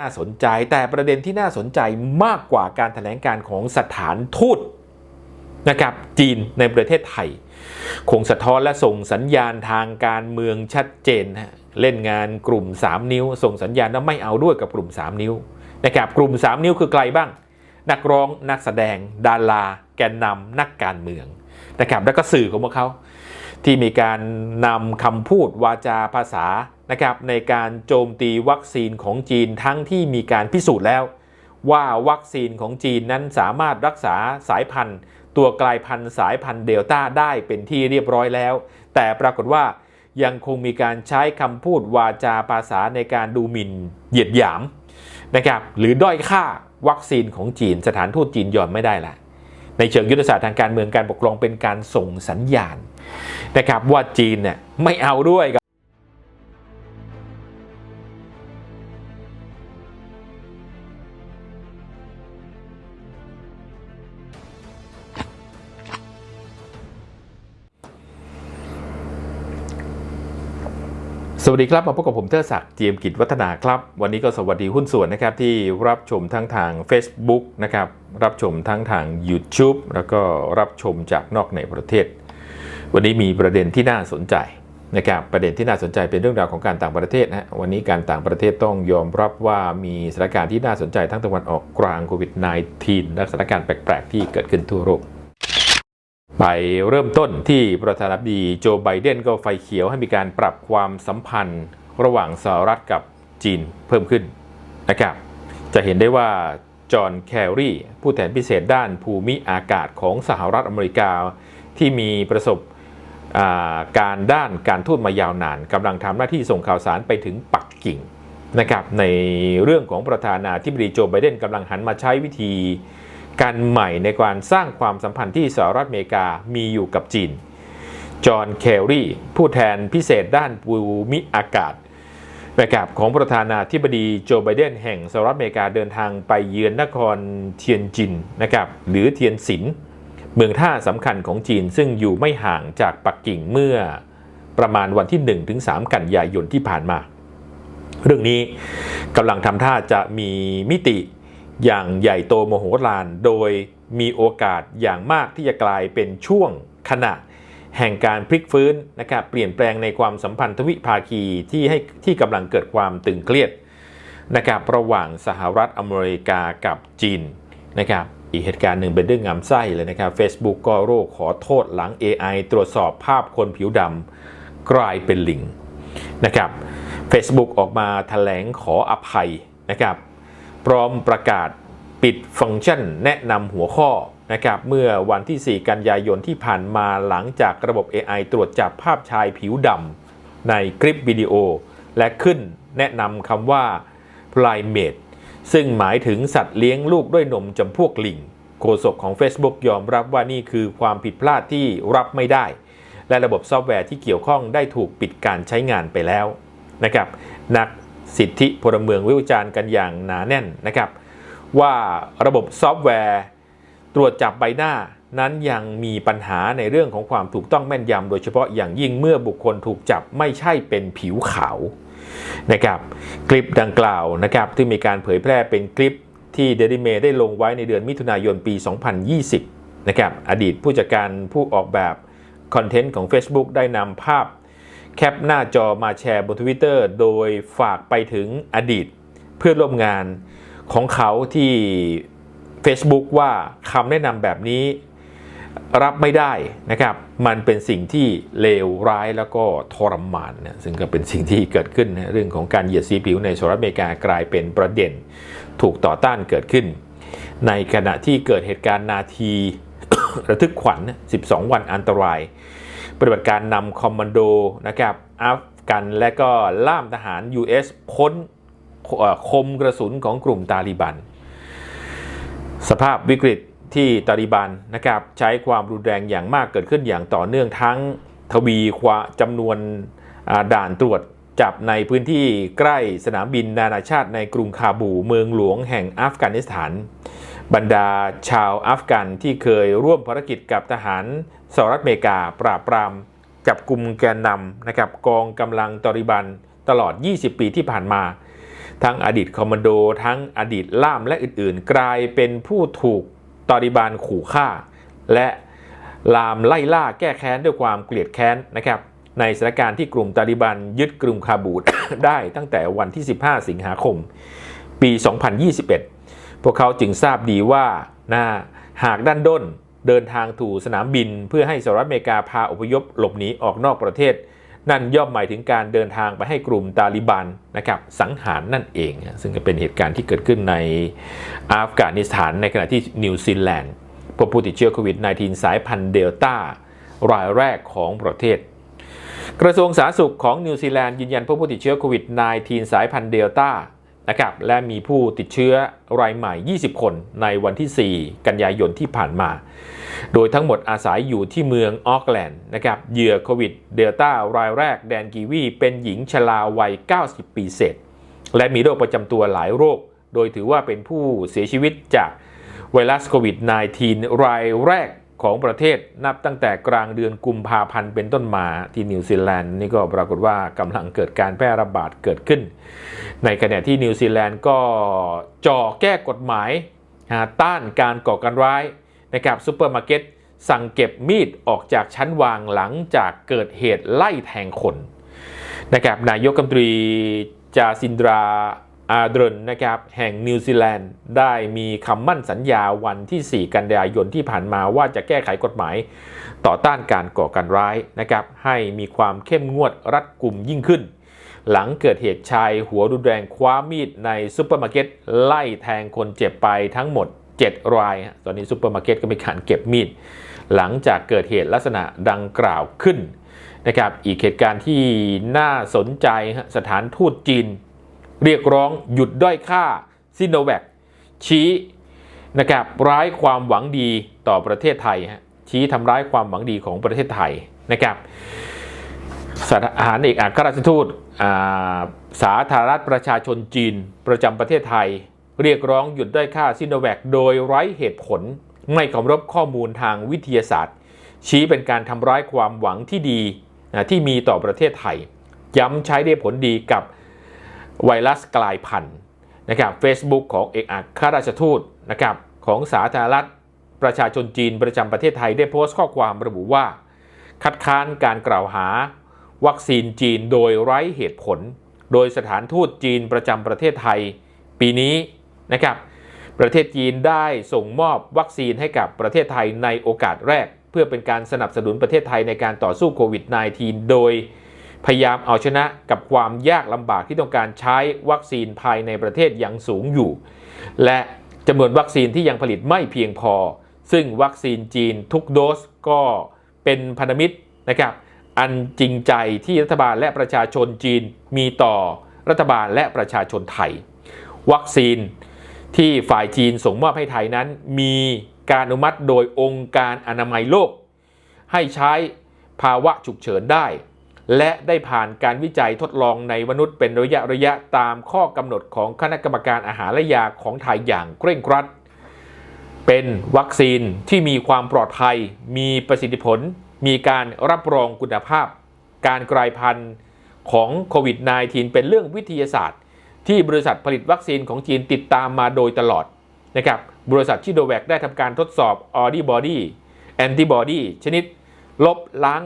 น่าสนใจแต่ประเด็นที่น่าสนใจมากกว่าการแถลงการของสถานทูตนะครับจีนในประเทศไทย คงสะท้อนและส่งสัญญาณทางการเมืองชัดเจนฮะเล่นงานกลุ่ม 3 นิ้ว ส่งสัญญาณว่าไม่เอาด้วยกับกลุ่ม 3 นิ้วนะครับกลุ่ม 3 นิ้วคือใครบ้าง นักร้องนักแสดง ดารา แกนนำนักการเมืองนะครับแล้วก็สื่อของพวกเขา ที่มีการนำคำพูดวาจาภาษา นะครับในการโจมตีวัคซีนของจีนทั้งที่มีการพิสูจน์แล้ว ว่าวัคซีนของจีนนั้นสามารถรักษาสายพันธุ์ ตัวกลายพันธุ์สายพันธุ์เดลต้าได้เป็นที่เรียบร้อยแล้ว แต่ปรากฏว่ายังคงมีการใช้คำพูดวาจาภาษาในการดูหมิ่นเหยียดหยามนะครับหรือด้อยค่าวัคซีนของจีน สถานทูตจีนยอมไม่ได้ละในเชิงยุทธศาสตร์ทางการเมืองการปกครองเป็นการส่งสัญญาณนะครับว่าจีนเนี่ยไม่เอาด้วยกับ วัสดีครับ มาพบกับผมเทอศักดิ์เจียมกิจวัฒนาครับ วันนี้ก็สวัสดีหุ้นส่วนนะครับที่รับชมทั้งทาง Facebook นะครับรับชมทั้งทาง YouTube แล้วก็รับชมจากนอกในประเทศ วันนี้มีประเด็นที่น่าสนใจนะครับประเด็นที่น่าสนใจเป็นเรื่องราวของการต่างประเทศนะฮะวันนี้การต่างประเทศต้องยอมรับว่ามีสถานการณ์ที่น่าสนใจทั้งตะวันออกกลางโควิด -19 และสถานการณ์แปลกๆที่เกิดขึ้นทั่วโลก เริ่มต้นที่ประธานาธิบดีโจไบเดนก็ไฟเขียวให้มีการปรับความสัมพันธ์ ระหว่างสหรัฐกับจีนเพิ่มขึ้นนะครับ จะเห็นได้ว่าจอห์นแคลรีผู้แทนพิเศษด้านภูมิอากาศของสหรัฐอเมริกา ที่มีประสบาการด้านการทูตมายาวนานกำลังทำหน้าที่ส่งข่าวสารไปถึงปักกิ่งนะครับในเรื่องของประธานาธิบดีโจไบเดนกำลังหันมาใช้วิธี การใหม่ในการสร้างความสัมพันธ์ที่สหรัฐอเมริกามีอยู่กับจีน จอห์น เคลรีผู้แทนพิเศษด้านภูมิอากาศนะครับของประธานาธิบดีโจไบเดนแห่งสหรัฐอเมริกาเดินทางไปเยือนนครเทียนจินนะครับหรือเทียนสิน เมืองท่าสำคัญของจีนซึ่งอยู่ไม่ห่างจากปักกิ่งเมื่อประมาณวันที่ 1-3 กันยายนที่ผ่านมา เรื่องนี้กำลังทำท่าจะมีมิติ อย่างใหญ่โตโมโหลานโดยมีโอกาสอย่างมากที่จะกลายเป็นช่วงขณะ แห่งการพลิกฟื้นนะครับเปลี่ยนแปลงในความสัมพันธ์ทวิภาคีที่ให้ที่กำลังเกิดความตึงเครียดนะครับระหว่างสหรัฐอเมริกากับจีนนะครับอีกเหตุการณ์หนึ่งเป็นเรื่องงามไส้เลยนะครับ Facebook ก็โรคขอโทษหลัง AI ตรวจสอบภาพคนผิวดำกลายเป็นลิงนะครับ Facebook ออกมาแถลงขออภัยนะครับ พร้อมประกาศปิดฟังก์ชันแนะนำหัวข้อนะครับเมื่อวันที่ 4 กันยายนที่ผ่านมาหลังจากระบบ AI ตรวจจับภาพชายผิวดำในคลิปวิดีโอ และขึ้นแนะนำคำว่า primate ซึ่งหมายถึงสัตว์เลี้ยงลูกด้วยนมจำพวกลิงโฆษกของ Facebook ยอมรับว่านี่คือความผิดพลาดที่รับไม่ได้ และระบบซอฟต์แวร์ที่เกี่ยวข้องได้ถูกปิดการใช้งานไปแล้วนะครับนัก สิทธิพลเมืองวิจารณ์กันอย่างหนาแน่นนะครับ ว่าระบบซอฟต์แวร์ตรวจจับใบหน้านั้นยังมีปัญหาในเรื่องของความถูกต้องแม่นยำโดยเฉพาะอย่างยิ่งเมื่อบุคคลถูกจับไม่ใช่เป็นผิวขาวนะครับคลิปดังกล่าวนะครับที่มีการเผยแพร่เป็นคลิปที่เดลิเมได้ลงไว้ในเดือนมิถุนายนปี 2020นะครับอดีตผู้จัดการผู้ออกแบบคอนเทนต์ของ Facebook ได้นำภาพ แคปหน้าจอมาแชร์บน Twitter โดยฝากไปถึงอดีตเพื่อนร่วมงานของเขาที่ Facebook ว่าคำแนะนำแบบนี้รับไม่ได้นะครับ มันเป็นสิ่งที่เลวร้ายแล้วก็ทรมานนะซึ่งก็เป็นสิ่งที่เกิดขึ้นนะเรื่องของการเหยียดสีผิวในสหรัฐอเมริกากลายเป็นประเด็นถูกต่อต้านเกิดขึ้น ในขณะที่เกิดเหตุการณ์นาทีระทึกขวัญ 12 วันอันตราย ปฏิบัติการนำคอมมานโดนะครับอัฟกันและก็ล่ามทหาร US พ้นเอ่อคมกระสุนของกลุ่มตาลิบัน สภาพวิกฤตที่ตาลิบันนะครับใช้ความรุนแรงอย่างมากเกิดขึ้นอย่างต่อเนื่องทั้งทวีความจำนวนด่านตรวจจับในพื้นที่ใกล้สนามบินนานาชาติในกรุงคาบูเมืองหลวงแห่งอัฟกานิสถาน บรรดาชาวอัฟกันที่เคยร่วมภารกิจกับทหารสหรัฐอเมริกาปราบปรามจับกลุ่มแกนนำนะครับกองกำลังตอริบันตลอด 20 ปีที่ผ่านมา ทั้งอดีตคอมมานโด ทั้งอดีตล่ามและอื่นๆ กลายเป็นผู้ถูกตอริบานขู่ฆ่า และลามไล่ล่าแก้แค้นด้วยความเกลียดแค้นนะครับในสถานการณ์ที่กลุ่มตาลิบันยึดกรุงคาบูลได้ตั้งแต่วันที่ 15 สิงหาคม ปี 2021 พวกเขาจึงทราบดีว่านะหากด้านด้นเดินทางถูสนามบิน เพื่อให้สหรัฐอเมริกาพาอพยพหลบหนีออกนอกประเทศ นั่นย่อมหมายถึงการเดินทางไปให้กลุ่มตาลิบันนะครับสังหารนั่นเอง ซึ่งก็เป็นเหตุการณ์ที่เกิดขึ้นในอัฟกานิสถานในขณะที่นิวซีแลนด์พบผู้ติดเชื้อโควิด -19 สายพันธุ์เดลต้ารายแรกของประเทศ กระทรวงสาธารณสุขของนิวซีแลนด์ยืนยันพบผู้ติดเชื้อโควิด -19 สายพันธุ์เดลต้า นะครับและมีผู้ติดเชื้อรายใหม่ 20 คนในวันที่ 4 กันยายนที่ผ่านมา โดยทั้งหมดอาศัยอยู่ที่เมืองออกแลนด์นะครับเหยื่อโควิดเดลต้ารายแรกแดนกีวี เป็นหญิงชราวัย 90 ปีเศษ และมีโรคประจำตัวหลายโรค โดยถือว่าเป็นผู้เสียชีวิตจากไวรัสโควิด -19 รายแรก ของประเทศนับตั้งแต่กลางเดือนกุมภาพันธ์เป็นต้นมาที่นิวซีแลนด์นี่ก็ปรากฏว่ากำลังเกิดการแพร่ระบาดเกิดขึ้น ในขณะที่นิวซีแลนด์ก็จ่อแก้กฎหมายต้านการก่อการร้ายนะครับซูเปอร์มาร์เก็ตสั่งเก็บมีดออกจากชั้นวางหลังจากเกิดเหตุไล่แทงคนนะครับนายกรัฐมนตรีจาซินดรา อาร์เดรนนะครับแห่งนิวซีแลนด์ได้มีคำมั่นสัญญาวันที่ 4 กันยายนที่ผ่านมาว่าจะแก้ไขกฎหมาย ต่อต้านการก่อการร้ายนะครับให้มีความเข้มงวดรัดกุมยิ่งขึ้น หลังเกิดเหตุชายหัวรุนแรงคว้ามีดในซูเปอร์มาร์เก็ตไล่แทงคนเจ็บไปทั้งหมด 7 ราย ตอนนี้ซูเปอร์มาร์เก็ตก็มีการเก็บมีด หลังจากเกิดเหตุลักษณะดังกล่าวขึ้นนะครับอีกเหตุการณ์ที่น่าสนใจสถานทูตจีน เรียกร้องหยุดด้อยค่าซิโนแวคชี้นะครับร้ายความหวังดีต่อประเทศไทยฮะชี้ทำร้ายความหวังดีของประเทศไทยนะครับสถานเอกอัครราชทูตสาธารณรัฐประชาชนจีนประจำประเทศไทย เรียกร้องหยุดด้อยค่าซิโนแวคโดยไร้เหตุผล ไม่เคารพข้อมูลทางวิทยาศาสตร์ ชี้เป็นการทำร้ายความหวังที่ดีที่มีต่อประเทศไทย ย้ำใช้ได้ผลดีกับ ไวรัสกลายพันธุ์นะครับ Facebook ของเอกอัครราชทูตนะครับของสาธารณรัฐประชาชนจีนประจำประเทศไทยได้โพสต์ข้อความระบุว่า คัดค้านการกล่าวหา วัคซีนจีนโดยไร้เหตุผล โดยสถานทูตจีนประจำประเทศไทย ปีนี้นะครับประเทศจีนได้ส่งมอบวัคซีนให้กับประเทศไทยในโอกาสแรก เพื่อเป็นการสนับสนุนประเทศไทยในการต่อสู้โควิด -19 โดย พยายามเอาชนะกับความยากลำบากที่ต้องการใช้วัคซีนภายในประเทศอย่างสูงอยู่ และจำนวนวัคซีนที่ยังผลิตไม่เพียงพอ ซึ่งวัคซีนจีนทุกโดสก็เป็นพันธมิตรนะครับอันจริงใจที่รัฐบาลและประชาชนจีนมีต่อรัฐบาลและประชาชนไทย วัคซีนที่ฝ่ายจีนส่งมอบให้ไทยนั้น มีการอนุมัติโดยองค์การอนามัยโลก ให้ใช้ภาวะฉุกเฉินได้ และได้ผ่านการวิจัยทดลองในมนุษย์เป็นระยะระยะตามข้อกำหนดของคณะกรรมการอาหารและยาของไทยอย่างเคร่งครัด เป็นวัคซีนที่มีความปลอดภัย มีประสิทธิผล มีการรับรองคุณภาพ การกลายพันธุ์ของโควิด -19 เป็นเรื่องวิทยาศาสตร์ ที่บริษัทผลิตวัคซีนของจีนติดตามมาโดยตลอดนะครับบริษัทชิโดแวคได้ทำการทดสอบออดีบอดี้แอนติบอดีชนิด ลบล้าง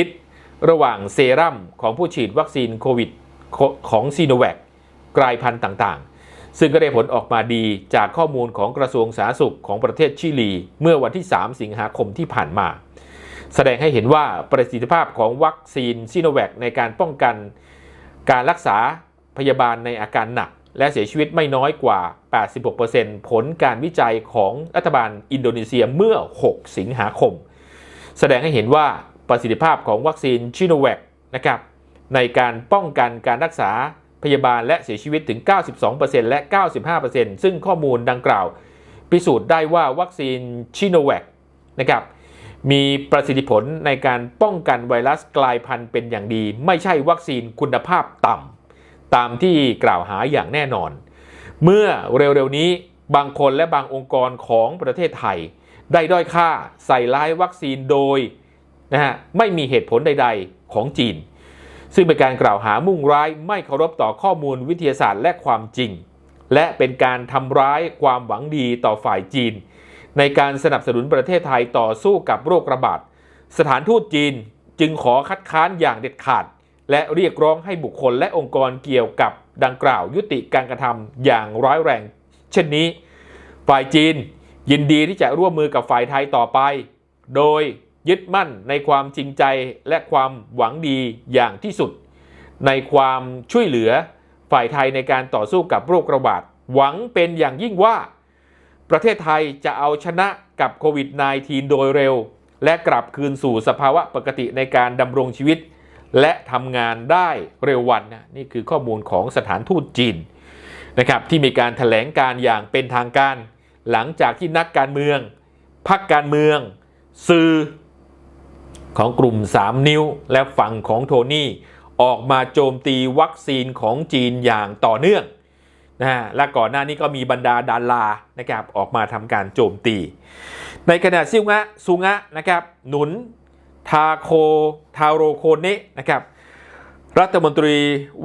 ฤทธิ์ ระหว่างเซรั่มของผู้ฉีดวัคซีนโควิดของซีโนแวคกลายพันธุ์ต่างๆ ซึ่งก็ได้ผลออกมาดีจากข้อมูลของกระทรวงสาธารณสุขของประเทศชิลี เมื่อวันที่ 3 สิงหาคมที่ผ่านมา แสดงให้เห็นว่าประสิทธิภาพของวัคซีนซีโนแวคในการป้องกันการรักษาพยาบาลในอาการหนัก และเสียชีวิตไม่น้อยกว่า 86%ผลการวิจัยของรัฐบาลอินโดนีเซียเมื่อ 6 สิงหาคม แสดงให้เห็นว่า ประสิทธิภาพของวัคซีนชิโนแวคนะครับในการป้องกันการรักษาพยาบาลและเสียชีวิตถึง 92%และ 95%ซึ่งข้อมูลดังกล่าว พิสูจน์ได้ว่าวัคซีนชิโนแวคนะครับมีประสิทธิผลในการป้องกันไวรัสกลายพันธุ์เป็นอย่างดี ไม่ใช่วัคซีนคุณภาพต่ำตามที่กล่าวหาอย่างแน่นอน เมื่อเร็วๆนี้บางคนและบางองค์กรของประเทศไทย ได้ด้อยค่าใส่ร้ายวัคซีนโดย นะฮะไม่มีเหตุผลใด ๆ ของจีน ซึ่งเป็นการกล่าวหามุ่งร้ายไม่เคารพต่อข้อมูลวิทยาศาสตร์และความจริง และเป็นการทำร้ายความหวังดีต่อฝ่ายจีน ในการสนับสนุนประเทศไทยต่อสู้กับโรคระบาดสถานทูตจีนจึงขอคัดค้านอย่างเด็ดขาด และเรียกร้องให้บุคคลและองค์กรเกี่ยวกับดังกล่าวยุติการกระทำอย่างร้ายแรง เช่นนี้ ฝ่ายจีนยินดีที่จะร่วมมือกับฝ่ายไทยต่อไป โดย ยึดมั่นในความจริงใจและความหวังดีอย่างที่สุด ในความช่วยเหลือฝ่ายไทยในการต่อสู้กับโรคระบาดหวังเป็นอย่างยิ่งว่า ประเทศไทยจะเอาชนะกับโควิด -19 โดยเร็ว และกลับคืนสู่สภาวะปกติในการดำรงชีวิต และทำงานได้เร็ววันนะนี่คือข้อมูลของสถานทูตจีนนะครับที่มีการถแถลงการอย่างเป็นทางการ หลังจากที่นักการเมืองพรรคการเมือง สื่อ ของกลุ่ม 3 นิ้ว และฝั่งของโทนี่ออกมาโจมตีวัคซีนของจีนอย่างต่อเนื่องนะฮะและก่อนหน้านี้ก็มีบรรดาดารานะครับออกมาทำการโจมตี ในขณะซิงะซุงะนะครับหนุนทาโคทาโรโคเนะนะครับรัฐมนตรี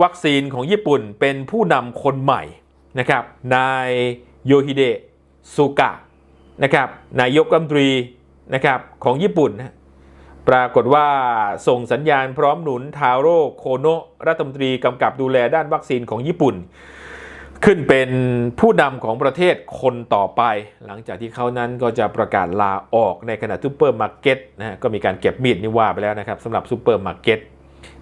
วัคซีนของญี่ปุ่นเป็นผู้นำคนใหม่นะครับนายโยฮิเดะสุกะนะครับนายกรัฐมนตรีนะครับของญี่ปุ่นนะ ปรากฏว่าส่งสัญญาณพร้อมหนุนทาโร่โคโนะรัฐมนตรีกำกับดูแลด้านวัคซีนของญี่ปุ่น ขึ้นเป็นผู้นำของประเทศคนต่อไป หลังจากที่เขานั้นก็จะประกาศลาออกในขณะซูเปอร์มาร์เก็ตนะฮะก็มีการเก็บมีดนี่ว่าไปแล้วนะครับสำหรับซูเปอร์มาร์เก็ต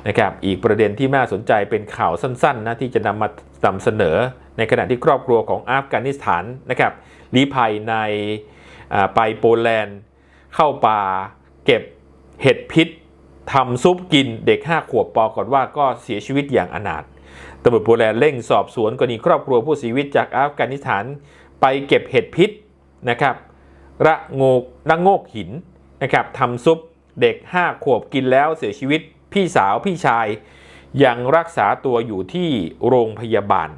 นะครับอีกประเด็นที่น่าสนใจเป็นข่าวสั้นๆนะที่จะนำมานำเสนอ ในขณะที่ครอบครัวของอัฟกานิสถานนะครับลี้ภัยในไปโปแลนด์เข้าป่าเก็บ เห็ดพิษทำซุปกินเด็ก 5 ขวบปรากฏว่าก็เสียชีวิตอย่างอนาถตำรวจโปแลนด์เร่งสอบสวนกรณีครอบครัวผู้เสียชีวิตจากอัฟกานิสถาน ไปเก็บเห็ดพิษนะครับระโงกระโงกหินนะครับทำซุปเด็ก 5 ขวบกินแล้วเสียชีวิตพี่สาวพี่ชาย ยังรักษาตัวอยู่ที่โรงพยาบาล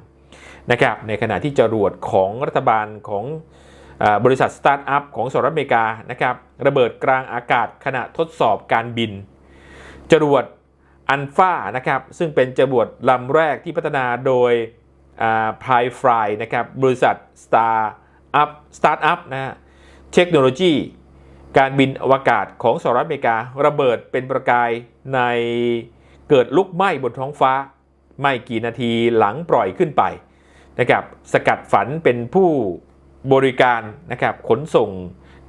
นะครับในขณะที่จรวดของรัฐบาลของอบริษัทสตาร์ทอัพของสหรัฐอเมริกานะครับ ระเบิดกลางอากาศขณะทดสอบการบิน จรวดอันฟ้านะครับซึ่งเป็นจรวดลำแรกที่พัฒนาโดยพายฟรายนะครับบริษัท Star Up Startup นะฮะเทคโนโลยีการบินอวกาศของสหรัฐอเมริการะเบิดเป็นประกายในเกิดลุกไหม้บนท้องฟ้า ไม่กี่นาทีหลังปล่อยขึ้นไปนะครับสกัดฝันเป็นผู้บริการนะครับขนส่ง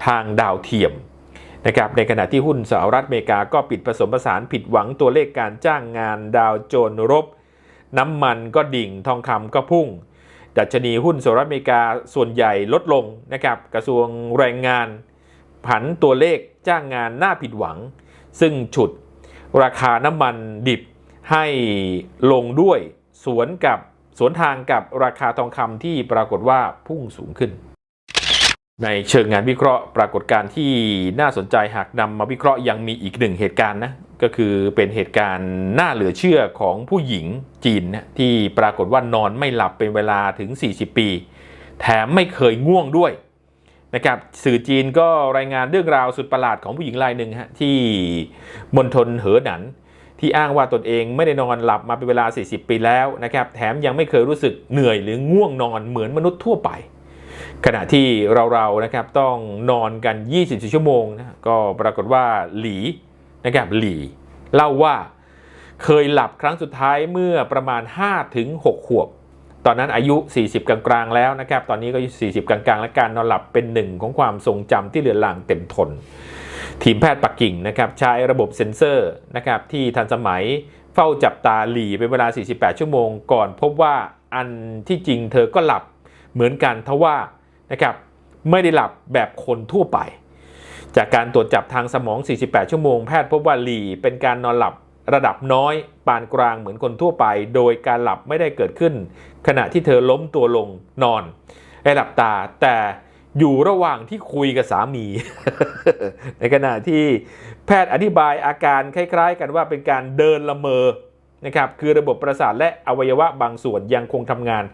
ทางดาวเทียมนะครับในขณะที่หุ้นสหรัฐอเมริกาก็ปิดผสมผสานผิดหวังตัวเลขการจ้างงานดาวโจนรบ น้ำมันก็ดิ่งทองคำก็พุ่ง ดัชนีหุ้นสหรัฐอเมริกาส่วนใหญ่ลดลงนะครับกระทรวงแรงงาน ผันตัวเลขจ้างงานน่าผิดหวัง ซึ่งฉุดราคาน้ำมันดิบให้ลงด้วยสวนกับสวนทางกับราคาทองคำที่ปรากฏว่าพุ่งสูงขึ้น ในเชิงงานวิเคราะห์ปรากฏการณ์ที่น่าสนใจหากนำมาวิเคราะห์ยังมีอีกหนึ่งเหตุการณ์นะก็คือเป็นเหตุการณ์น่าเหลือเชื่อของผู้หญิงจีนนะที่ปรากฏว่านอนไม่หลับเป็นเวลาถึง 40 ปี แถมไม่เคยง่วงด้วยนะครับสื่อจีนก็รายงานเรื่องราวสุดประหลาดของผู้หญิงรายหนึ่งฮะที่มณฑลเหอหนัน ที่อ้างว่าตนเองไม่ได้นอนหลับมาเป็นเวลา 40 ปีแล้วนะครับแถมยังไม่เคยรู้สึกเหนื่อยหรือง่วงนอนเหมือนมนุษย์ทั่วไป ขณะที่เราๆนะครับต้องนอนกัน 24 ชั่วโมงนะก็ปรากฏว่าหลีนะครับหลีเล่าว่าเคยหลับครั้งสุดท้ายเมื่อประมาณ 5-6ขวบ ตอนนั้นอายุ 40 กลางๆ แล้วนะครับ ตอนนี้ก็อายุ 40 กลางๆ และการนอนหลับเป็นหนึ่งของความทรงจำที่เหลือหลางเต็มทน ทีมแพทย์ปักกิ่งนะครับใช้ระบบเซ็นเซอร์นะครับที่ทันสมัยเฝ้าจับตาหลีเป็นเวลา 48 ชั่วโมง ก่อนพบว่าอันที่จริงเธอก็หลับเหมือนกันทว่า นะครับไม่ได้หลับแบบคนทั่วไป จากการตรวจจับทางสมอง 48 ชั่วโมง แพทย์พบว่าหลีเป็นการนอนหลับระดับน้อยปานกลางเหมือนคนทั่วไป โดยการหลับไม่ได้เกิดขึ้น ขณะที่เธอล้มตัวลงนอนและหลับตาแต่อยู่ระหว่างที่คุยกับสามี ในขณะที่แพทย์อธิบายอาการคล้ายๆ กันว่าเป็นการเดินละเมอ นะครับคือระบบประสาทและอวัยวะบางส่วนยังคงทำงาน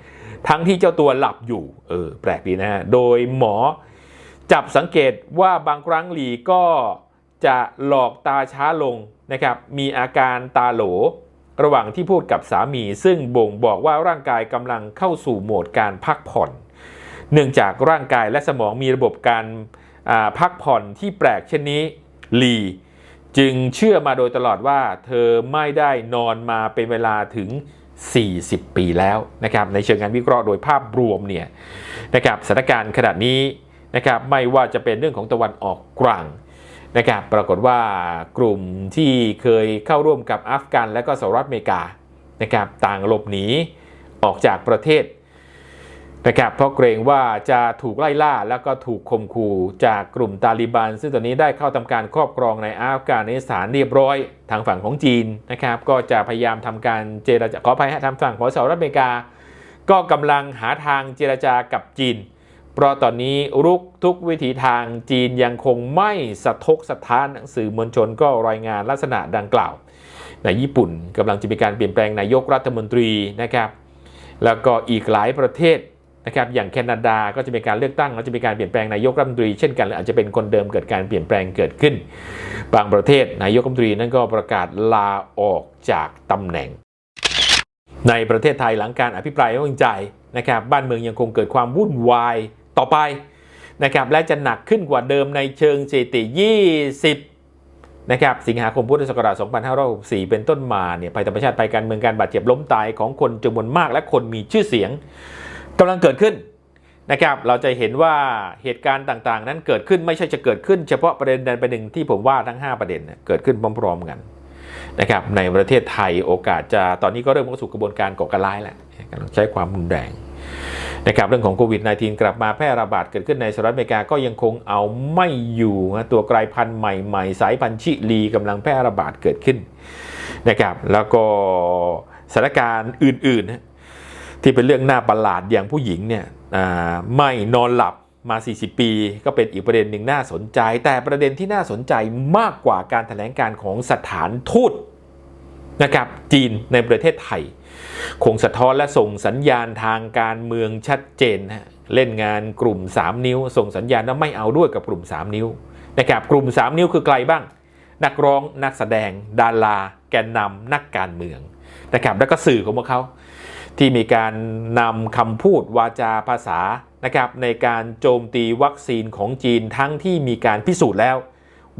ทั้งที่เจ้าตัวหลับอยู่เออแปลกดีนะฮะโดยหมอจับสังเกตว่าบางครั้งหลีก็จะหลอกตาช้าลงนะครับมีอาการตาโหลระหว่างที่พูดกับสามี ซึ่งบ่งบอกว่าร่างกายกำลังเข้าสู่โหมดการพักผ่อน เนื่องจากร่างกายและสมองมีระบบการาพักผ่อนที่แปลกเช่นนี้หลี จึงเชื่อมาโดยตลอดว่าเธอไม่ได้นอนมาเป็นเวลาถึง 40 ปีแล้วนะครับในเชิงการวิเคราะห์โดยภาพรวมเนี่ยนะครับสถานการณ์ขนาดนี้นะครับไม่ว่าจะเป็นเรื่องของตะวันออกกลางนะครับปรากฏว่ากลุ่มที่เคยเข้าร่วมกับอัฟกันและก็สหรัฐอเมริกานะครับต่างหลบหนีออกจากประเทศ นะครับเพราะเกรงว่าจะถูกไล่ล่าแล้วก็ถูกข่มขู่จากกลุ่มตาลิบัน ซึ่งตอนนี้ได้เข้าทำการครอบครองในอัฟกานิสถานเรียบร้อย ทางฝั่งของจีนนะครับ ก็จะพยายามทำการเจรจาขออภัยทางฝั่งของสหรัฐอเมริกา ก็กำลังหาทางเจรจากับจีน เพราะตอนนี้รุกทุกวิถีทางจีนยังคงไม่สะทกสะท้านหนังสื่อมวลชนก็รายงานลักษณะดังกล่าว ในญี่ปุ่นกำลังจะมีการเปลี่ยนแปลงนายกรัฐมนตรีนะครับ แล้วก็อีกหลายประเทศ นะครับอย่างแคนาดาก็จะมีการเลือกตั้งแล้วจะมีการเปลี่ยนแปลงนายกรัฐมนตรีเช่นกันหรืออาจจะเป็นคนเดิมเกิดการเปลี่ยนแปลงเกิดขึ้น บางประเทศนายกรัฐมนตรีนั้นก็ประกาศลาออกจากตำแหน่ง ในประเทศไทยหลังการอภิปรายไม่ไว้วางใจนะครับบ้านเมืองยังคงเกิดความวุ่นวายต่อไปนะครับและจะหนักขึ้นกว่าเดิมในเชิงสถิติ 20 นะครับสิงหาคมพุทธศักราช 2564 เป็นต้นมาเนี่ยภัยธรรมชาติภัยการเมืองการบาดเจ็บล้มตายของคนจำนวนมากและคนมีชื่อเสียง กำลังเกิดขึ้นนะครับ เราจะเห็นว่าเหตุการณ์ต่างๆ นั้นเกิดขึ้นไม่ใช่จะเกิดขึ้น เฉพาะประเด็นใดประเด็นที่ผมว่าทั้ง 5 ประเด็นเนี่ยเกิดขึ้นพร้อมๆกันนะครับในประเทศไทยโอกาสจะตอนนี้ก็เริ่มเข้าสู่กระบวนการก่อการร้ายแล้วกำลังใช้ความรุนแรงนะครับเรื่องของโควิด -19 กลับมาแพร่ระบาดเกิดขึ้นในสหรัฐอเมริกาก็ยังคงเอาไม่อยู่นะตัวกลายพันธุ์ใหม่ๆ สายพันธุ์ชิลีกำลังแพร่ระบาดเกิดขึ้นนะครับแล้วก็สถานการณ์อื่นๆ ที่เป็นเรื่องน่าประหลาดอย่างผู้หญิงเนี่ยไม่นอนหลับมา 40 ปี ก็เป็นอีกประเด็นหนึ่งน่าสนใจ แต่ประเด็นที่น่าสนใจมากกว่าการแถลงการของสถานทูตนะครับจีนในประเทศไทย คงสะท้อนและส่งสัญญาณทางการเมืองชัดเจนนะเล่นงานกลุ่ม 3 นิ้ว ส่งสัญญาณว่าไม่เอาด้วยกับกลุ่ม 3 นิ้วนะครับกลุ่ม 3 นิ้วคือใครบ้าง นักร้องนักแสดง ดารา แกนนำนักการเมืองนะครับแล้วก็สื่อของพวกเขา ที่มีการนำคำพูดวาจาภาษานะครับในการโจมตีวัคซีนของจีนทั้งที่มีการพิสูจน์แล้ว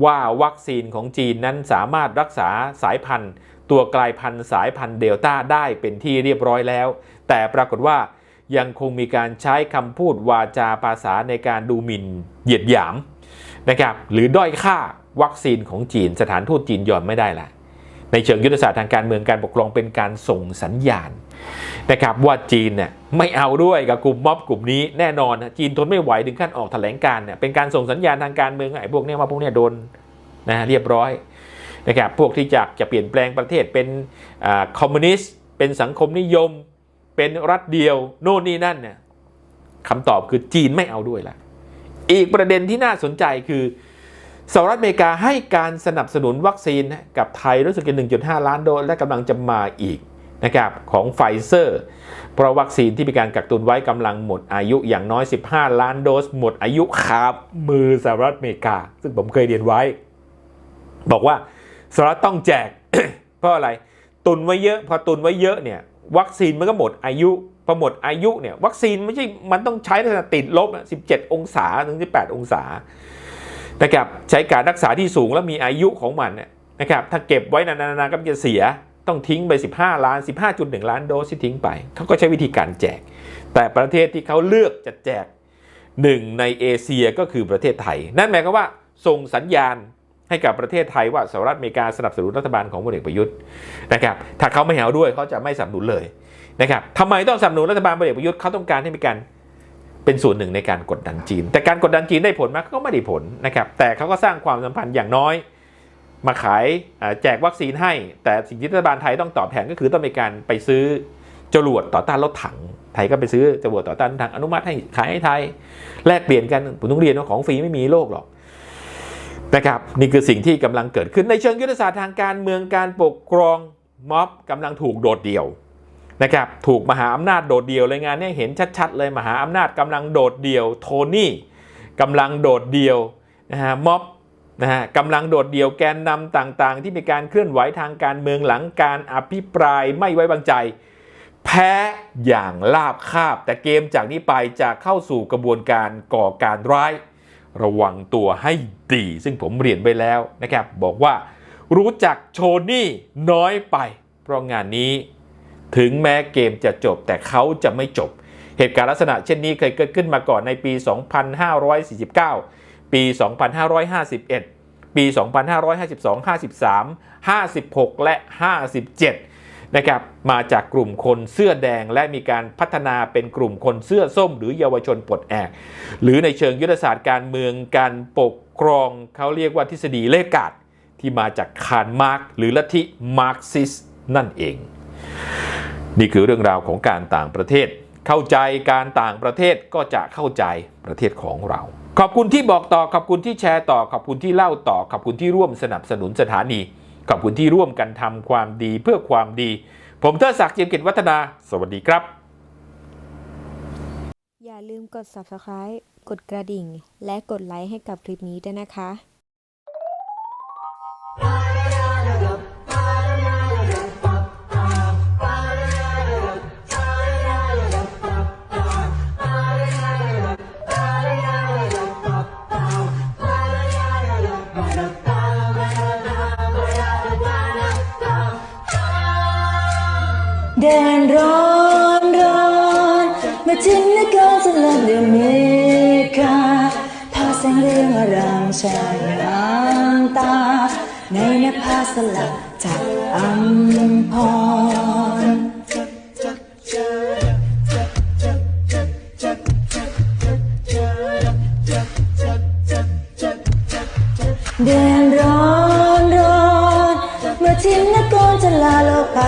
ว่าวัคซีนของจีนนั้นสามารถรักษาสายพันธุ์ ตัวกลายพันธุ์สายพันธุ์เดลต้าได้เป็นที่เรียบร้อยแล้ว แต่ปรากฏว่ายังคงมีการใช้คำพูดวาจาภาษาในการดูหมิ่นเหยียดหยามนะครับหรือด้อยค่าวัคซีนของจีน สถานทูตจีนยอมไม่ได้ละ ในเชิงยุทธศาสตร์ทางการเมืองการปกครองเป็นการส่งสัญญาณนะครับว่าจีนเนี่ยไม่เอาด้วยกับกลุ่มม็อบกลุ่มนี้แน่นอนจีนทนไม่ไหวถึงขั้นออกแถลงการเนี่ยเป็นการส่งสัญญาณทางการเมืองไอ้พวกเนี้ยว่าพวกเนี้ยโดนนะเรียบร้อยนะครับพวกที่จะจะเปลี่ยนแปลงประเทศเป็นอคอมมิวนิสต์เป็นสังคมนิยม เป็นรัฐเดียวโน่นนี่นั่นเนี่ยคำตอบคือจีนไม่เอาด้วยละอีกประเด็นที่น่าสนใจคือ สหรัฐอเมริกาให้การสนับสนุนวัคซีนกับไทยรู้สึกจะ1.5 ล้านโดสและกำลังจะมาอีกนะครับของไฟเซอร์ เพราะวัคซีนที่มีการกักตุนไว้กำลังหมดอายุอย่างน้อย 15 ล้านโดส หมดอายุขาบมือสหรัฐอเมริกา ซึ่งผมเคยเรียนไว้ บอกว่าสหรัฐต้องแจก เพราะอะไรตุนไว้เยอะพอตุนไว้เยอะเนี่ยวัคซีนมันก็หมดอายุพอหมดอายุเนี่ยวัคซีนไม่ใช่มันต้องใช้ลักษณะติดลบ 17 องศาถึง18องศา นะครับใช้การรักษาที่สูงแล้วมีอายุของมันนะครับถ้าเก็บไว้นานๆก็จะเสียต้องทิ้งไป 15 ล้าน 15.1 ล้านโดสที่ทิ้งไป เขาก็ใช้วิธีการแจก แต่ประเทศที่เขาเลือกจะแจกหนึ่งในเอเชียก็คือประเทศไทย นั่นหมายความว่าส่งสัญญาณให้กับประเทศไทยว่าสหรัฐอเมริกาสนับสนุนรัฐบาลของพลเอกประยุทธ์นะครับถ้าเขาไม่เอาด้วยเขาจะไม่สนับสนุนเลยนะครับทำไมต้องสนับสนุนรัฐบาลพลเอกประยุทธ์เขาต้องการให้มีการ เป็นส่วนหนึ่งในการกดดันจีน แต่การกดดันจีนได้ผลไหมก็ไม่ได้ผลนะครับแต่เขาก็สร้างความสัมพันธ์อย่างน้อย มาขายแจกวัคซีนให้ แต่สิ่งที่รัฐบาลไทยต้องตอบแทนก็คือต้องมีการไปซื้อจรวดต่อต้านรถถัง ไทยก็ไปซื้อจรวดต่อต้านถังอนุมัติให้ขายให้ไทยแลกเปลี่ยนกันผมต้องเรียนว่าของฟรีไม่มีโลกหรอกนะครับนี่คือสิ่งที่กำลังเกิดขึ้นในเชิงยุทธศาสตร์ทางการเมืองการปกครองม็อบกำลังถูกโดดเดี่ยว นะครับถูกมหาอำนาจโดดเดี่ยวเลยงานนี้เห็นชัดๆ เลยมหาอำนาจกำลังโดดเดี่ยว โทนี่กำลังโดดเดี่ยวนะฮะม็อบนะฮะกำลังโดดเดี่ยวแกนนำต่างๆ ที่มีการเคลื่อนไหวทางการเมืองหลังการอภิปรายไม่ไว้วางใจ แพ้อย่างลาบคาบ แต่เกมจากนี้ไปจะเข้าสู่กระบวนการก่อการร้าย ระวังตัวให้ดี ซึ่งผมเรียนไปแล้วนะครับบอกว่า รู้จักโชนี่น้อยไป เพราะงานนี้ ถึงแม้เกมจะจบแต่เขาจะไม่จบ เหตุการณ์ลักษณะเช่นนี้เคยเกิดขึ้นมาก่อนในปี 2549 ปี 2551 ปี 2552 53 56 และ 57 นะครับ มาจากกลุ่มคนเสื้อแดงและมีการพัฒนาเป็นกลุ่มคนเสื้อส้ม หรือเยาวชนปลดแอก หรือในเชิงยุทธศาสตร์การเมืองการปกครองเขาเรียกว่าทฤษฎีเลขกาดที่มาจากคาร์มาร์กหรือลัทธิมาร์กซิสนั่นเอง นี่คือเรื่องราวของการต่างประเทศ เข้าใจการต่างประเทศก็จะเข้าใจประเทศของเรา ขอบคุณที่บอกต่อ ขอบคุณที่แชร์ต่อ ขอบคุณที่เล่าต่อ ขอบคุณที่ร่วมสนับสนุนสถานี ขอบคุณที่ร่วมกันทำความดีเพื่อความดี ผมเทอศักดิ์เจียมกิจวัฒนา สวัสดีครับ อย่าลืมกด subscribe กดกระดิ่ง และกดไลค์ให้กับคลิปนี้ด้วยนะคะ มกาพาแสงเรืองรามชายน้ำตา ในนภาสลับจากอัมพรแดนร้อนร้อนเมื่อทิ้งนครจะลาโลกไป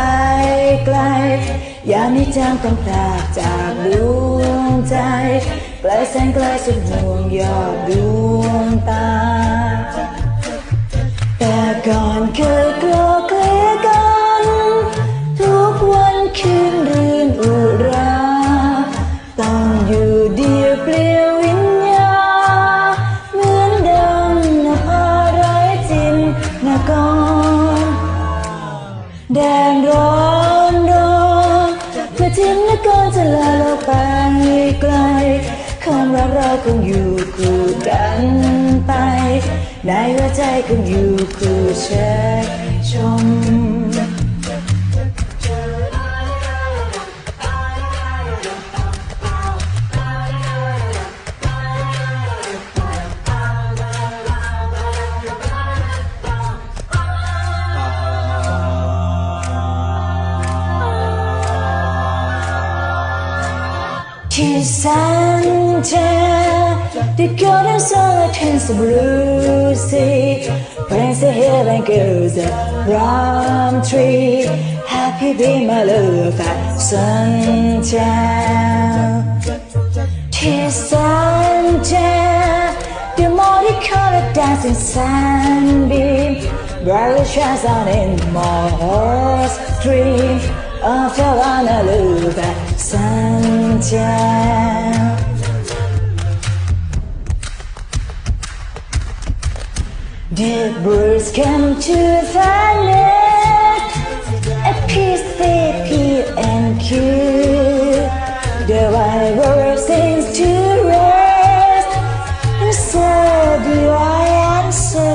ไกล อย่ามีจางต้องพรากจากดวงใจ ไกลแสงไกลสุดห่วงยอดดวงตา แต่ก่อนเคยกลัว หัวใจคงอ The golden sun curtains blue sea. Prince heaven goes from tree. Happy be my love, at sunshine. Tis sunshine, the multicolored dancing sunbeam brightly shines on in my heart's dream. I fell on a at sunshine. The birds come to the nest A peace they pee and cue The white bird sings to rest. And so do I answer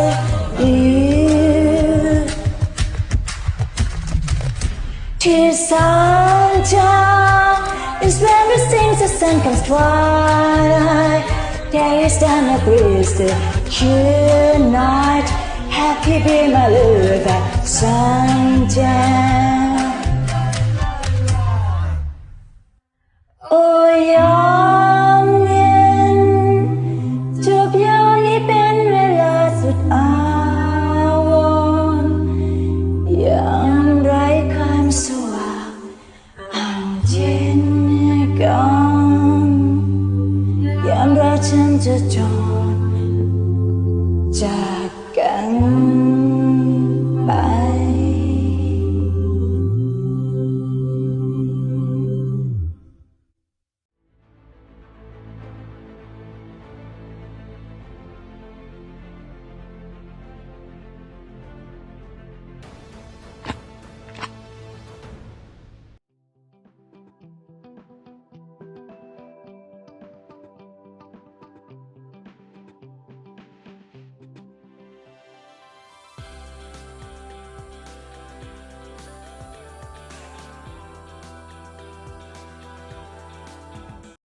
you To sunshine is when we sing the sun comes twilight. There is done a breeze the clear night. Happy be my love, sunshine. โอ้ยามเย็นจบยามนี้เป็นเวลาสุดอาวรณ์ยามไร้ความสว่างห่างเย็นกอนยามรักฉันจะจอง